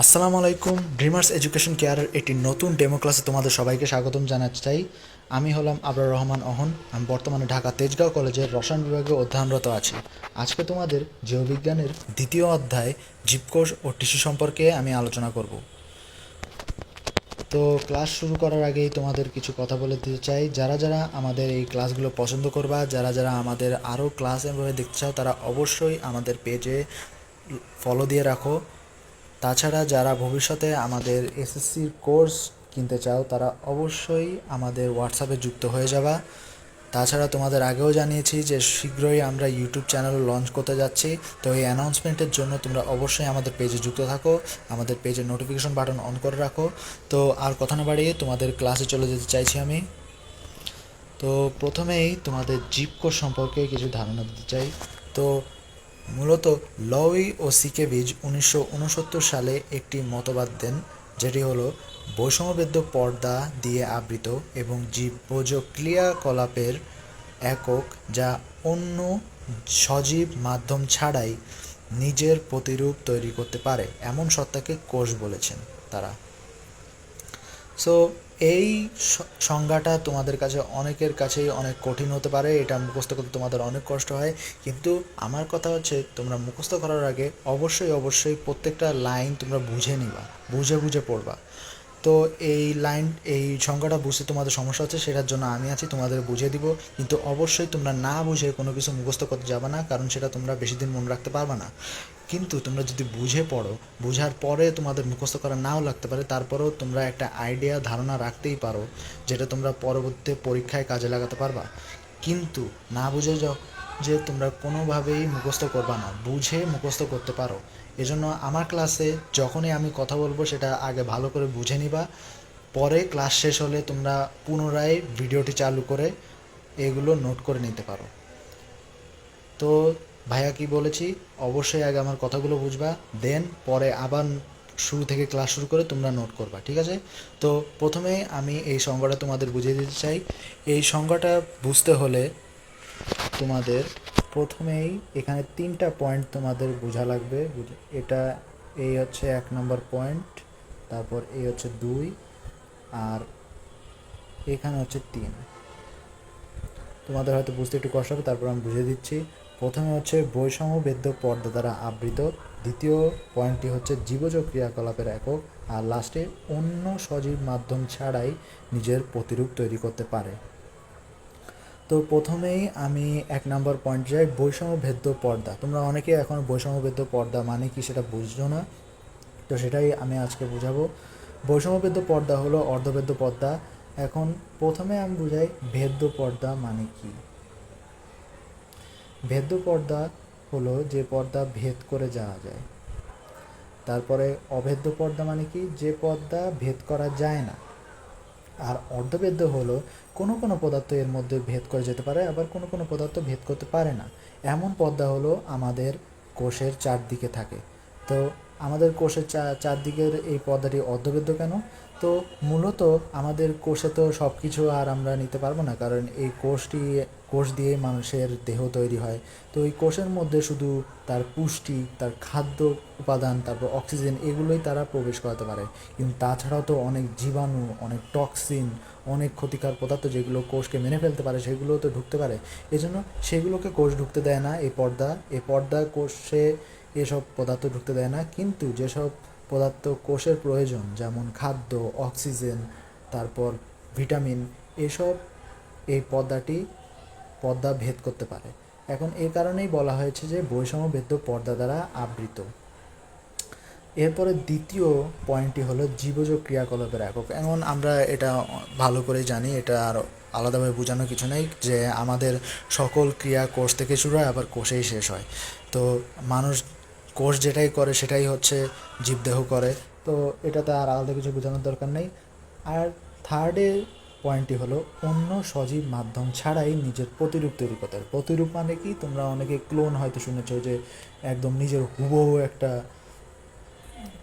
আসসালামু আলাইকুম dreamers education কেয়ারের একটি নতুন ডেমো ক্লাসে তোমাদের সবাইকে স্বাগতম জানাতে চাই আমি হলাম আবরার রহমান অহন, আমি বর্তমানে ঢাকা তেজগাঁও কলেজের রসায়ন বিভাগে অধ্যয়নরত আছি। আজকে তোমাদের জীববিজ্ঞানের দ্বিতীয় অধ্যায়, জীবকোষ ও টিস্যু সম্পর্কে আমি আলোচনা করব। তো ক্লাস শুরু করার আগেই তোমাদের কিছু কথা বলে দিতে চাই। যারা যারা আমাদের এই ক্লাসগুলো পছন্দ করবা, যারা যারা আমাদের আরও ক্লাস এভাবে দেখতে চাও, তারা অবশ্যই আমাদের পেজে ফলো দিয়ে রাখো। তাছাড়া যারা ভবিষ্যতে আমাদের এসএসসির কোর্স কিনতে চাও, তারা অবশ্যই আমাদের হোয়াটসঅ্যাপে যুক্ত হয়ে যাবা। তাছাড়া তোমাদের আগেও জানিয়েছি যে শীঘ্রই আমরা ইউটিউব চ্যানেল লঞ্চ করতে যাচ্ছি। তো এই অ্যানাউন্সমেন্টের জন্য তোমরা অবশ্যই আমাদের পেজে যুক্ত থাকো, আমাদের পেজে নোটিফিকেশন বাটন অন করে রাখো। তো আর কথা না বাড়িয়ে তোমাদের ক্লাসে চলে যেতে চাইছি আমি। তো প্রথমেই তোমাদের জীবকোষ সম্পর্কে কিছু ধারণা দিতে চাই। তো মূলত লউই ও সিকেভিজ উনিশশো উনসত্তর সালে একটি মতবাদ দেন, যেটি হলো বৈষম্যবেদ্য পর্দা দিয়ে আবৃত এবং জীবজ ক্রিয়াকলাপের একক যা অন্য সজীব মাধ্যম ছাড়াই নিজের প্রতিরূপ তৈরি করতে পারে, এমন সত্তাকে কোষ বলেছেন তারা। সো এই সংজ্ঞাটা তোমাদের কাছে অনেকের কাছেই অনেক কঠিন হতে পারে, এটা মুখস্থ করতে তোমাদের অনেক কষ্ট হয়। কিন্তু আমার কথা হচ্ছে, তোমরা মুখস্থ করার আগে অবশ্যই অবশ্যই প্রত্যেকটা লাইন তোমরা বুঝে নিবা, বুঝে বুঝে পড়বা। তো এই লাইন, এই সংখ্যাটা বুঝতে তোমাদের সমস্যা হচ্ছে, সেটার জন্য আমি আছি, তোমাদের বুঝিয়ে দিব। কিন্তু অবশ্যই তোমরা না বুঝে কোনো কিছু মুখস্থ করতে যাবে না, কারণ সেটা তোমরা বেশি দিন মনে রাখতে পারবে না। কিন্তু তোমরা যদি বুঝে পড়ো, বুঝার পরে তোমাদের মুখস্থ করা নাও লাগতে পারে, তারপরেও তোমরা একটা আইডিয়া ধারণা রাখতেই পারো, যেটা তোমরা পরবর্তী পরীক্ষায় কাজে লাগাতে পারবা। কিন্তু না বুঝে যাও যে তোমরা কোনোভাবেই মুখস্থ করবা না, বুঝে মুখস্থ করতে পারো। এজন্য আমার ক্লাসে যখনই আমি কথা বলব সেটা আগে ভালো করে বুঝে নিবা। পরে ক্লাস শেষ হলে তোমরা পুনরায় ভিডিওটি চালু করে এগুলো নোট করে নিতে পারো। তো ভাইয়া কি বলেছি? অবশ্যই আগে আমার কথাগুলো বুঝবা দেন পরে আবার শুরু থেকে ক্লাস শুরু করে তোমরা নোট করবা, ঠিক আছে? তো প্রথমে আমি এই সংজ্ঞাটা তোমাদের বুঝিয়ে দিতে চাই। এই সংজ্ঞাটা বুঝতে হলে তোমাদের প্রথমেই এখানে তিনটা পয়েন্ট তোমাদের বোঝা লাগবে এটা, এই হচ্ছে এক নম্বর পয়েন্ট তারপর এই হচ্ছে দুই, আর এখানে হচ্ছে তিন। তোমাদের হয়তো বুঝতে একটু কষ্ট হবে, তারপর আমি বুঝিয়ে দিচ্ছি। প্রথমে হচ্ছে বৈষম্য বেদ্য পর্দা দ্বারা আবৃত। দ্বিতীয় পয়েন্টটি হচ্ছে জীবজ ক্রিয়াকলাপের একক। আর লাস্টে অন্য সজীব মাধ্যম ছাড়াই নিজের প্রতিরূপ তৈরি করতে পারে। তো প্রথমেই আমি এক নম্বর পয়েন্ট যাই বৈষম্য ভেদ্য পর্দা। তোমরা অনেকে এখন বৈষম্য ভেদ্য পর্দা মানে কি সেটা বুঝছ না? তো সেটাই আমি আজকে বুঝাবো। বৈষম্যবেদ্য পর্দা হলো অর্ধবেদ্য পর্দা। এখন প্রথমে আমি বুঝাই ভেদ্য পর্দা মানে কি? ভেদ্য পর্দা হলো যে পর্দা ভেদ করে যাওয়া যায়। তারপরে অভেদ্য পর্দা মানে কি? যে পর্দা ভেদ করা যায় না। আর অর্ধবেদ্য হলো কোনো কোনো পদার্থ এর মধ্যে ভেদ করে যেতে পারে, আবার কোনো কোনো পদার্থ ভেদ করতে পারে না। এমন পদ্মা হলো আমাদের কোষের চারদিকে থাকে। তো আমাদের কোষের চারদিকের এই পর্দাটি অর্ধবেদ্য কেন? তো মূলত আমাদের কোষে তো সব কিছু আর আমরা নিতে পারব না, কারণ এই কোষটি, কোষ দিয়ে মানুষের দেহ তৈরি হয়। তো এই কোষের মধ্যে শুধু তার পুষ্টি, তার খাদ্য উপাদান, তারপর অক্সিজেন এগুলোই তারা প্রবেশ করাতে পারে। কিন্তু তাছাড়াও তো অনেক জীবাণু, অনেক টক্সিন, অনেক ক্ষতিকর পদার্থ যেগুলো কোষকে মেনে ফেলতে পারে সেগুলো তো ঢুকতে পারে। এজন্য সেগুলোকে কোষ ঢুকতে দেয় না। এই পর্দা এই পর্দা কোষে এসব পদার্থ ঢুকতে দেয় না, কিন্তু যেসব পদার্থ কোষের প্রয়োজন, যেমন খাদ্য, অক্সিজেন, তারপর ভিটামিন, এসব এই পর্দাটি পর্দা ভেদ করতে পারে। এখন এই কারণেই বলা হয়েছে যে বৈষম্য ভেদ্য পর্দা দ্বারা আবৃত। এরপরে দ্বিতীয় পয়েন্টটি হলো জীবজ ক্রিয়াকলাপের একক। এমন আমরা এটা ভালো করে জানি, এটা আর আলাদাভাবে বোঝানো কিছু নেই যে আমাদের সকল ক্রিয়া কোষ থেকে শুরু হয়, আবার কোষেই শেষ হয়। তো মানুষ কোষ যেটাই করে সেটাই হচ্ছে জীবদেহ করে। তো এটাতে আর আলাদা কিছু বোঝানোর দরকার নেই। আর থার্ডে পয়েন্টটি হলো, অন্য সজীব মাধ্যম ছাড়াই নিজের প্রতিরূপ তৈরি করতে হবে প্রতিরূপ মানে কি? তোমরা অনেকে ক্লোন হয়তো শুনেছ যে একদম নিজের হুবহু একটা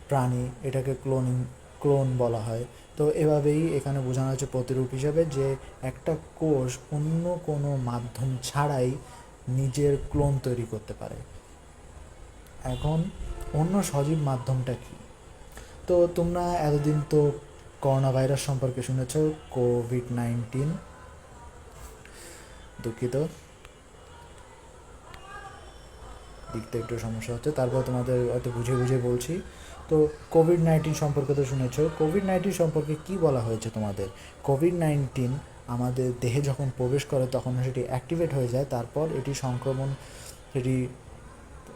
প্রাণী, এটাকে ক্লোনিং ক্লোন বলা হয়। তো এভাবেই এখানে বোঝানো হচ্ছে প্রতিরূপ হিসাবে যে একটা কোষ অন্য কোনো মাধ্যম ছাড়াই নিজের ক্লোন তৈরি করতে পারে। এখন অন্য সজীব মাধ্যমটা কি? তো তোমরা এতদিন তো করোনা ভাইরাস সম্পর্কে শুনেছ, কোভিড নাইন্টিন, দুঃখিত। লিখতে একটু সমস্যা হচ্ছে, তারপর তোমাদের হয়তো বুঝে বুঝে বলছি। তো কোভিড নাইন্টিন সম্পর্কে তো শুনেছ, কোভিড নাইন্টিন সম্পর্কে কি বলা হয়েছে তোমাদের? কোভিড নাইন্টিন আমাদের দেহে যখন প্রবেশ করে তখন সেটি অ্যাক্টিভেট হয়ে যায়, তারপর এটি সংক্রমণ, সেটি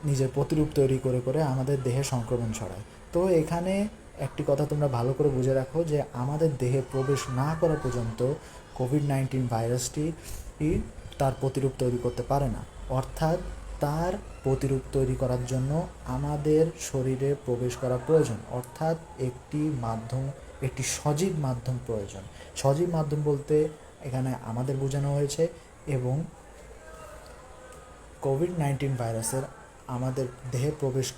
নিজের প্রতিরূপ তৈরি করে করে আমাদের দেহে সংক্রমণ ছড়ায়। তো এখানে একটি কথা তোমরা ভালো করে বুঝে রাখো যে আমাদের দেহে প্রবেশ না করা পর্যন্ত কোভিড নাইন্টিন ভাইরাসটি তার প্রতিরূপ তৈরি করতে পারে না। অর্থাৎ তার প্রতিরূপ তৈরি করার জন্য আমাদের শরীরে প্রবেশ করা প্রয়োজন। অর্থাৎ একটি মাধ্যম, একটি সজীব মাধ্যম প্রয়োজন। সজীব মাধ্যম বলতে এখানে আমাদের বোঝানো হয়েছে এবং কোভিড নাইন্টিন ভাইরাসের আমাদের দেহে প্রবেশ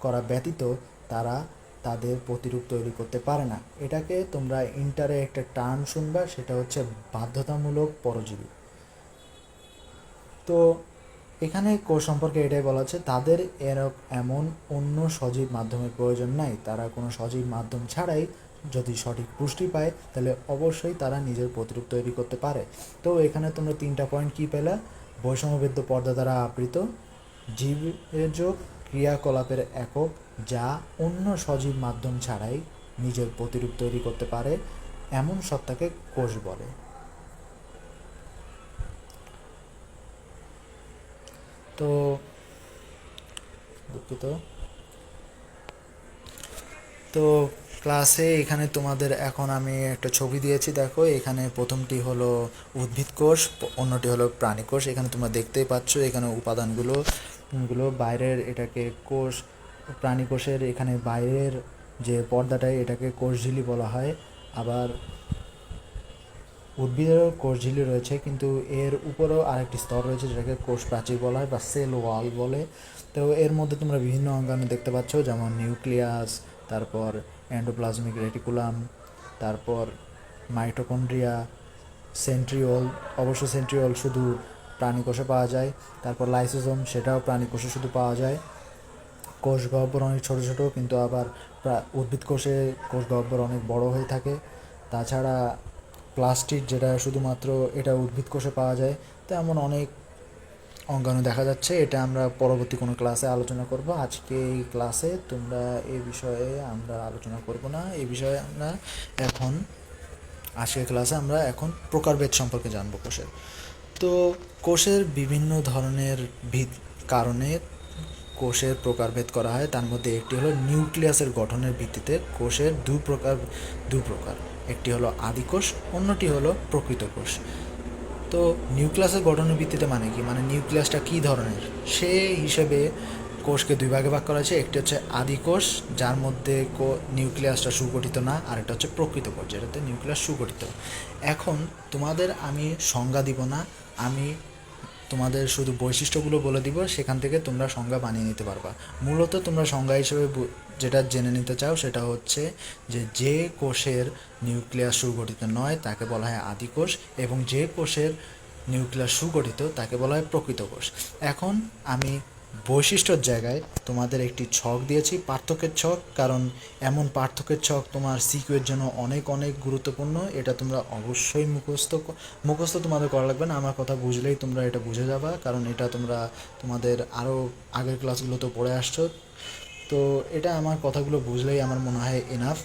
করা ব্যতীত তারা তাদের প্রতিরূপ তৈরি করতে পারে না। এটাকে তোমরা ইন্টারে একটা টার্ম শুনবা, সেটা হচ্ছে বাধ্যতামূলক পরজীবী। তো এখানে কোষ সম্পর্কে এটাই বলা হচ্ছে, তাদের এর এমন অন্য সজীব মাধ্যমের প্রয়োজন নাই। তারা কোনো সজীব মাধ্যম ছাড়াই যদি সঠিক পুষ্টি পায়, তাহলে অবশ্যই তারা নিজের প্রতিরূপ তৈরি করতে পারে। তো এখানে তোমরা তিনটা পয়েন্ট কী পেলা? বৈষম্যবেদ্য পর্দা দ্বারা আবৃত। জীবজ ক্রিয়াকলাপের একক যা অন্য সজীব মাধ্যম ছাড়াই নিজের প্রতিরূপ তৈরি করতে পারে, এমন সত্তাকে কোষ বলে। তো, দুঃখিত। তো, ক্লাসে এখানে তোমাদের এখন আমি একটা ছবি দিয়েছি, দেখো। এখানে প্রথমটি হলো উদ্ভিদ কোষ, অন্যটি হলো প্রাণী কোষ। এখানে তোমরা দেখতেই পাচ্ছ এখানে উপাদানগুলো গুলো বাইরের এটাকে কোষ, প্রাণী কোষের এখানে বাইরের যে পর্দাটায় এটাকে কোষঝিলি বলা হয়। আবার উদ্ভিদেরও কোষঝিলি রয়েছে, কিন্তু এর উপরেও আরেকটি স্তর রয়েছে যেটাকে কোষ প্রাচীর বলা হয় বা সেল ওয়াল বলে। তো এর মধ্যে তোমরা বিভিন্ন অঙ্গাণু দেখতে পাচ্ছ, যেমন নিউক্লিয়াস, তারপর অ্যান্ডোপ্লাজমিক রেটিকুলাম, তারপর মাইটোকন্ড্রিয়া, সেন্ট্রিওল। অবশ্য সেন্ট্রিওল শুধু প্রাণী কোষে পাওয়া যায়। তারপর লাইসোজোম, সেটাও প্রাণী কোষে শুধু পাওয়া যায়। কোষ গহ্বর অনেক ছোটো ছোটো, কিন্তু আবার উদ্ভিদ কোষে কোষ গহ্বর অনেক বড় হয়ে থাকে। তাছাড়া প্লাস্টিক যেটা শুধুমাত্র এটা উদ্ভিদ কোষে পাওয়া যায় তো এমন অনেক অঙ্গাণু দেখা যাচ্ছে। এটা আমরা পরবর্তী কোনো ক্লাসে আলোচনা করব। আজকে এই ক্লাসে তোমরা এই বিষয়ে আমরা আলোচনা করব না। এ বিষয়ে আমরা এখন, আজকের ক্লাসে আমরা এখন প্রকারভেদ সম্পর্কে জানব কোষের। তো কোষের বিভিন্ন ধরনের ভিত কারণে কোষের প্রকারভেদ করা হয়। তার মধ্যে একটি হলো নিউক্লিয়াসের গঠনের ভিত্তিতে কোষের দু প্রকার দু প্রকার। একটি হলো আদি কোষ, অন্যটি হলো প্রকৃত কোষ। তো নিউক্লিয়াসের গঠনের ভিত্তিতে মানে কি? মানে নিউক্লিয়াসটা কী ধরনের? সে হিসেবে কোষকে দুই ভাগে ভাগ করা হয়েছে। একটি হচ্ছে আদিকোষ যার মধ্যে নিউক্লিয়াসটা সুগঠিত না, আর একটা হচ্ছে প্রকৃত কোষ, যেটাতে নিউক্লিয়াস সুগঠিত। এখন তোমাদের আমি সংজ্ঞা দিব না, আমি তোমাদের শুধু বৈশিষ্ট্যগুলো বলে দিব, সেখান থেকে তোমরা সংজ্ঞা বানিয়ে নিতে পারবা। মূলত তোমরা সংজ্ঞা হিসেবে যেটা জেনে নিতে চাও সেটা হচ্ছে যে যে কোষের নিউক্লিয়াস সুগঠিত নয়, তাকে বলা হয় আদিকোষ এবং যে কোষের নিউক্লিয়াস সুগঠিত, তাকে বলা হয় প্রকৃত কোষ। এখন আমি বৈশিষ্ট্যর জায়গায় তোমাদের একটি ছক দিয়েছি, পার্থক্যের ছক, কারণ এমন পার্থক্যের ছক তোমার সিকিউয়ের জন্য অনেক অনেক গুরুত্বপূর্ণ। এটা তোমরা অবশ্যই মুখস্থ মুখস্থ তোমাদের করা লাগবে না, আমার কথা বুঝলেই তোমরা এটা বুঝে যাবা, কারণ এটা তোমরা তোমাদের আরও আগের ক্লাসগুলোতে পড়ে আসছো। তো এটা আমার কথাগুলো বুঝলেই আমার মনে হয় এনাফ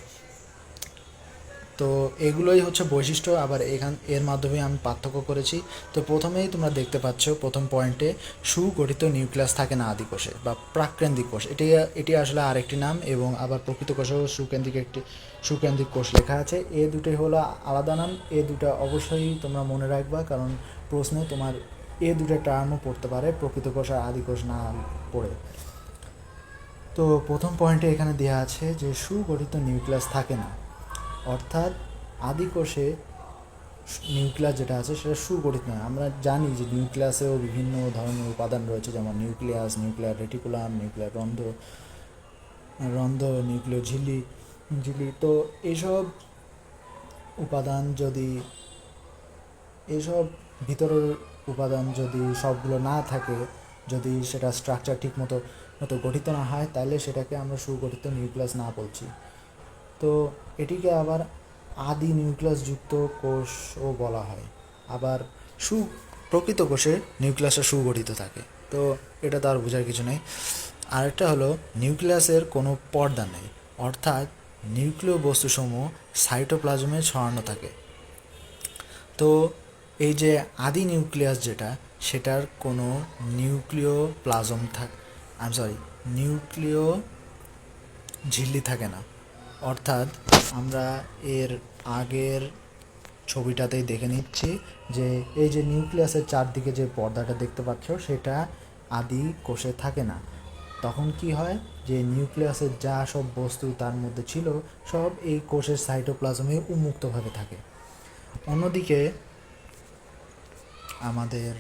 তো এগুলোই হচ্ছে বৈশিষ্ট্য, আবার এখান, এর মাধ্যমে আমি পার্থক্য করেছি। তো প্রথমেই তোমরা দেখতে পাচ্ছ, প্রথম পয়েন্টে সুগঠিত নিউক্লিয়াস থাকে না আদি কোষে, বা প্রাকেন্দ্রিক কোষ। এটি এটি আসলে আরেকটি নাম, এবং আবার প্রকৃত কোষেও সুকেন্দ্রিক একটি, সুকেন্দ্রিক কোষ লেখা আছে। এ দুটোই হলো আলাদা নাম, এ দুটো অবশ্যই তোমরা মনে রাখবা, কারণ প্রশ্নে তোমার এ দুটো টার্মও পড়তে পারে, প্রকৃত কোষ আর আদি কোষ না পড়ে। তো প্রথম পয়েন্টে এখানে দেওয়া আছে যে সুগঠিত নিউক্লিয়াস থাকে না। অর্থাৎ আদি কোষে নিউক্লিয়াস যেটা আছে সেটা সুগঠিত নয়। আমরা জানি যে নিউক্লিয়াসেও বিভিন্ন ধরনের উপাদান রয়েছে, যেমন নিউক্লিয়াস, নিউক্লিয়ার রেটিকুলাম, নিউক্লিয়ার রন্ধ্র রন্ধ্র, নিউক্লিয় ঝিল্লি ঝিল্লি। তো এইসব উপাদান যদি এইসব ভিতরের উপাদান যদি সবগুলো না থাকে, যদি সেটা স্ট্রাকচার ঠিক মতো মতো গঠিত না হয়, তাহলে সেটাকে আমরা সুগঠিত নিউক্লিয়াস না বলছি। তো এটিকে আবার আদি নিউক্লিয়াসযুক্ত কোষও বলা হয়। আবার সু, প্রকৃত কোষে নিউক্লিয়াসটা সুগঠিত থাকে। তো এটা তো আর বোঝার কিছু নেই। আরেকটা হলো, নিউক্লিয়াসের কোনো পর্দা নেই। অর্থাৎ নিউক্লিয় বস্তুসমূহ সাইটোপ্লাজমে ছড়ানো থাকে। তো এই যে আদি নিউক্লিয়াস যেটা, সেটার কোনো নিউক্লিয় প্লাজম থাক আই সরি নিউক্লিয় ঝিল্লি থাকে না। অর্থাৎ আমরা এর আগের ছবিটাতেই দেখে নিচ্ছি যে এই যে নিউক্লিয়াসের চারদিকে যে পর্দাটা দেখতে পাচ্ছ, সেটা আদি কোষে থাকে না। তখন কি হয় যে নিউক্লিয়াসের যা সব বস্তু তার মধ্যে ছিল, সব এই কোষের সাইটোপ্লাজমে উন্মুক্তভাবে থাকে। অন্যদিকে আমাদের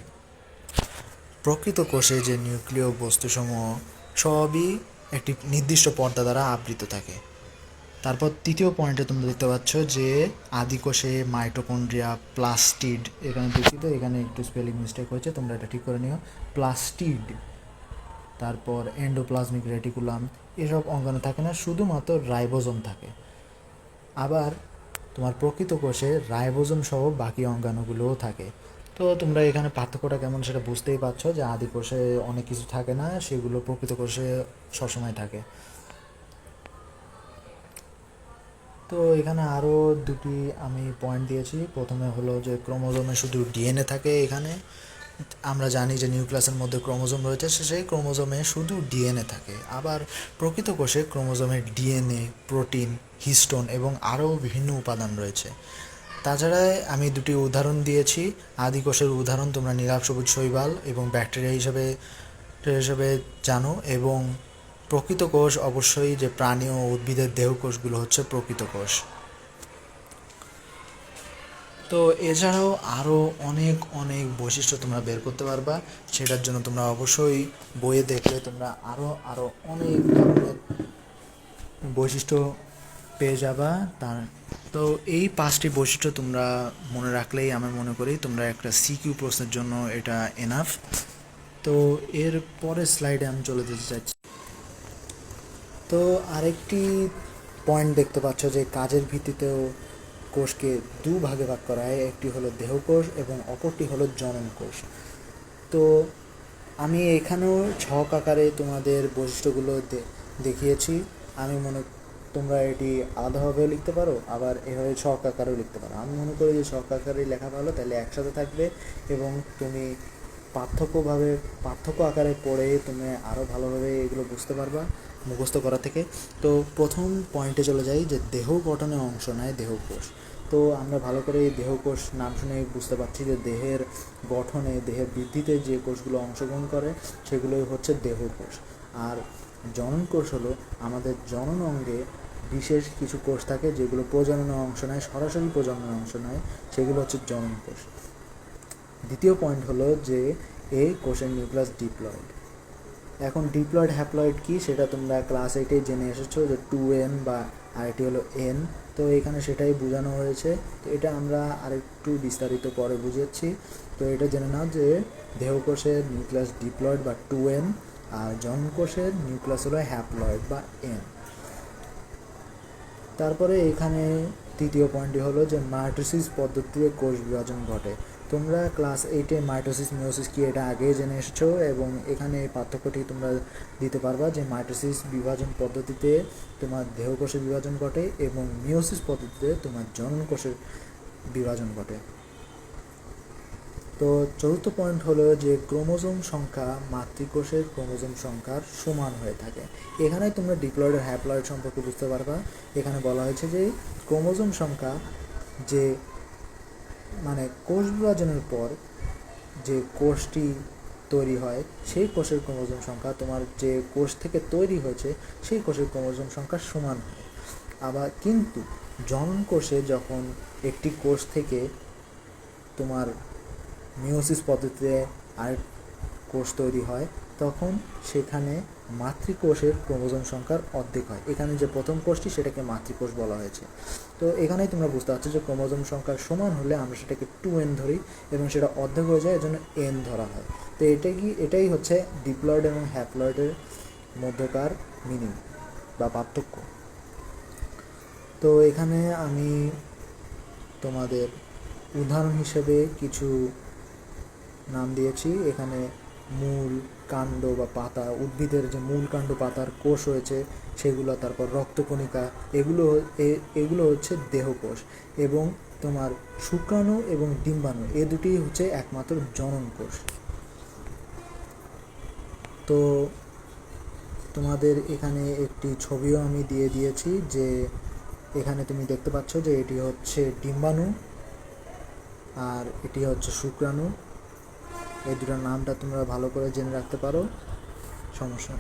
প্রকৃত কোষে যে নিউক্লিয় বস্তুসমূহ, সবই একটি নির্দিষ্ট পর্দা দ্বারা আবৃত থাকে। তারপর তৃতীয় পয়েন্টে তোমরা দেখতে পাচ্ছ যে আদিকোষে মাইটোকন্ড্রিয়া প্লাস্টিড এখানে দুঃখিত এখানে একটু স্পেলিং মিস্টেক হয়েছে, তোমরা এটা ঠিক করে নিও। প্লাস্টিড তারপর এন্ডোপ্লাজমিক রেটিকুলাম এসব অঙ্গাণু থাকে না, শুধুমাত্র রাইবোজোম থাকে। আবার তোমার প্রকৃত কোষে রাইবোজোম সহ বাকি অঙ্গাণুগুলোও থাকে। তো তোমরা এখানে পার্থক্যটা কেমন সেটা বুঝতেই পারছ যে আদি কোষে অনেক কিছু থাকে না, সেগুলো প্রকৃত কোষে সবসময় থাকে। তো এখানে আরও দুটি আমি পয়েন্ট দিয়েছি। প্রথমে হলো যে ক্রোমোজোমে শুধু ডিএনএ থাকে এখানে। আমরা জানি যে নিউক্লিয়াসের মধ্যে ক্রোমোজোম রয়েছে সেই ক্রোমোজোমে শুধু ডিএনএ থাকে। আবার প্রকৃত কোষে ক্রোমোজোমে ডিএনএ প্রোটিন, হিস্টোন এবং আরও বিভিন্ন উপাদান রয়েছে। তাছাড়া আমি দুটি উদাহরণ দিয়েছি। আদি কোষের উদাহরণ তোমরা নীলাভ সবুজ শৈবাল এবং ব্যাকটেরিয়া হিসেবে হিসেবে জানো এবং প্রকৃত কোষ অবশ্যই যে প্রাণী ও উদ্ভিদের দেহ কোষগুলো হচ্ছে প্রকৃত কোষ তো এছাড়াও আরও অনেক অনেক বৈশিষ্ট্য তোমরা বের করতে পারবা। সেটার জন্য তোমরা অবশ্যই বইয়ে দেখলে তোমরা আরও আরও অনেক ধরনের বৈশিষ্ট্য পেয়ে যাবা। তার, তো এই পাঁচটি বৈশিষ্ট্য তোমরা মনে রাখলেই আমি মনে করি তোমরা একটা সিকিউ প্রশ্নের জন্য এটা এনাফ তো এর পরের স্লাইডে আমি চলে যেতে চাইছি। তো আরেকটি পয়েন্ট দেখতে পাচ্ছ যে কাজের ভিত্তিতেও কোষকে দু ভাগে ভাগ করা হয়, একটি হলো দেহকোষ এবং অপরটি হলো জনন কোষ তো আমি এখানেও ছক আকারে তোমাদের বৈশিষ্ট্যগুলো দেখিয়েছি। আমি মনে, তোমরা এটি আলাদাভাবেও লিখতে পারো, আবার এভাবে ছক আকারেও লিখতে পারো। আমি মনে করি যে ছক আকারে লেখা ভালো, তাহলে একসাথে থাকবে এবং তুমি পার্থক্যভাবে, পার্থক্য আকারে পড়ে তুমি আরও ভালোভাবে এগুলো বুঝতে পারবা। মুখস্থ করা থেকে। তো প্রথম পয়েন্টে চলে যাই যে দেহ গঠনে অংশ নেয় দেহকোষ তো আমরা ভালো করে এই দেহকোষ নাম শুনে বুঝতে পারছি যে দেহের গঠনে, দেহের বৃদ্ধিতে যে কোষগুলো অংশগ্রহণ করে, সেগুলোই হচ্ছে দেহকোষ আর জনন কোষ হলো আমাদের জনন অঙ্গে বিশেষ কিছু কোষ থাকে যেগুলো প্রজননে অংশ নেয়, সরাসরি প্রজননে অংশ নেয়, সেগুলো হচ্ছে জনন কোষ। দ্বিতীয় পয়েন্ট হলো যে এ কোষের নিউক্লিয়াস ডিপ্লয়েড। এখন ডিপ্লয়েড হ্যাপ্লয়েড কি? সেটা তোমরা ক্লাস এইটে জেনে এসেছ যে টু এন বা আরেকটি হলো এন তো এখানে সেটাই বোঝানো হয়েছে। তো এটা আমরা আরেকটু বিস্তারিত পরে বুঝেছি তো এটা জেনে নাও যে দেহকোষের নিউক্লিয়াস ডিপ্লয়েড বা টু এন আর জনকোষের নিউক্লিয়াস হলো হ্যাপ্লয়েড বা এন তারপরে এখানে তৃতীয় পয়েন্টটি হলো যে মাইটোসিস পদ্ধতিতে কোষ বিভাজন ঘটে। তোমরা ক্লাস এইটে মাইটোসিস মিওসিস কি এটা আগেই জেনে এসেছ এবং এখানে এই পার্থক্যটি তোমরা দিতে পারবা যে মাইটোসিস বিভাজন পদ্ধতিতে তোমার দেহকোষের বিভাজন ঘটে এবং মিওসিস পদ্ধতিতে তোমার জনন কোষের বিভাজন ঘটে। তো চতুর্থ পয়েন্ট হলো যে ক্রোমোজোম সংখ্যা মাতৃকোষের ক্রোমোজোম সংখ্যার সমান হয়ে থাকে। এখানে তোমরা ডিপ্লয়েড হ্যাপ্লয়েড সম্পর্কে বুঝতে পারবা। এখানে বলা হয়েছে যে ক্রোমোজোম সংখ্যা যে মানে কোষ বিভাজনের পর যে কোষটি তৈরি হয়, সেই কোষের ক্রোমোজোম সংখ্যা তোমার যে কোষ থেকে তৈরি হয়েছে, সেই কোষের ক্রোমোজোম সংখ্যা সমান হয়। আবার কিন্তু জনন কোষে যখন একটি কোষ থেকে তোমার মিওসিস পদ্ধতিতে আরেক কোষ তৈরি হয়, তখন সেখানে মাতৃকোষের ক্রোমোজোম সংখ্যার অর্ধেক হয়। এখানে যে প্রথম কোষটি, সেটাকে মাতৃকোষ বলা হয়েছে। তো এখানেই তোমরা বুঝতে পারছ যে ক্রোমোজোম সংখ্যা সমান হলে আমরা সেটাকে টু এন ধরি এবং সেটা অর্ধেক হয়ে যায়, এজন্য এন ধরা হয়। তো এটাই কি, এটাই হচ্ছে ডিপ্লয়েড এবং হ্যাপ্লয়েডের মধ্যকার মিনিং বা পার্থক্য। তো এখানে আমি তোমাদের উদাহরণ হিসেবে কিছু নাম দিয়েছি। এখানে মূল কাণ্ড বা পাতা, উদ্ভিদের যে মূল কাণ্ড, পাতার কোষ রয়েছে, সেগুলো, তারপর রক্তকণিকা, এগুলো এগুলো হচ্ছে দেহকোষ এবং তোমার শুক্রাণু এবং ডিম্বাণু, এ দুটি হচ্ছে একমাত্র জনন কোষ। তো তোমাদের এখানে একটি ছবিও আমি দিয়ে দিয়েছি যে এখানে তুমি দেখতে পাচ্ছ যে এটি হচ্ছে ডিম্বাণু আর এটি হচ্ছে শুক্রাণু। এই দুটোর নামটা তোমরা ভালো করে জেনে রাখতে পারো। সমস্যা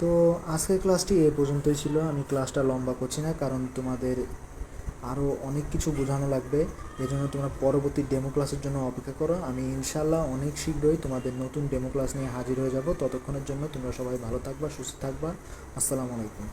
তো আজকের ক্লাসটি এ পর্যন্তই ছিল। আমি ক্লাসটা লম্বা করছি না, কারণ তোমাদের আরও অনেক কিছু বোঝানো লাগবে। এজন্য তোমরা পরবর্তী ডেমো ক্লাসের জন্য অপেক্ষা করো। আমি ইনশাল্লাহ অনেক শীঘ্রই তোমাদের নতুন ডেমো ক্লাস নিয়ে হাজির হয়ে যাব। ততক্ষণের জন্য তোমরা সবাই ভালো থাকবা, সুস্থ থাকবা। আসসালামু আলাইকুম।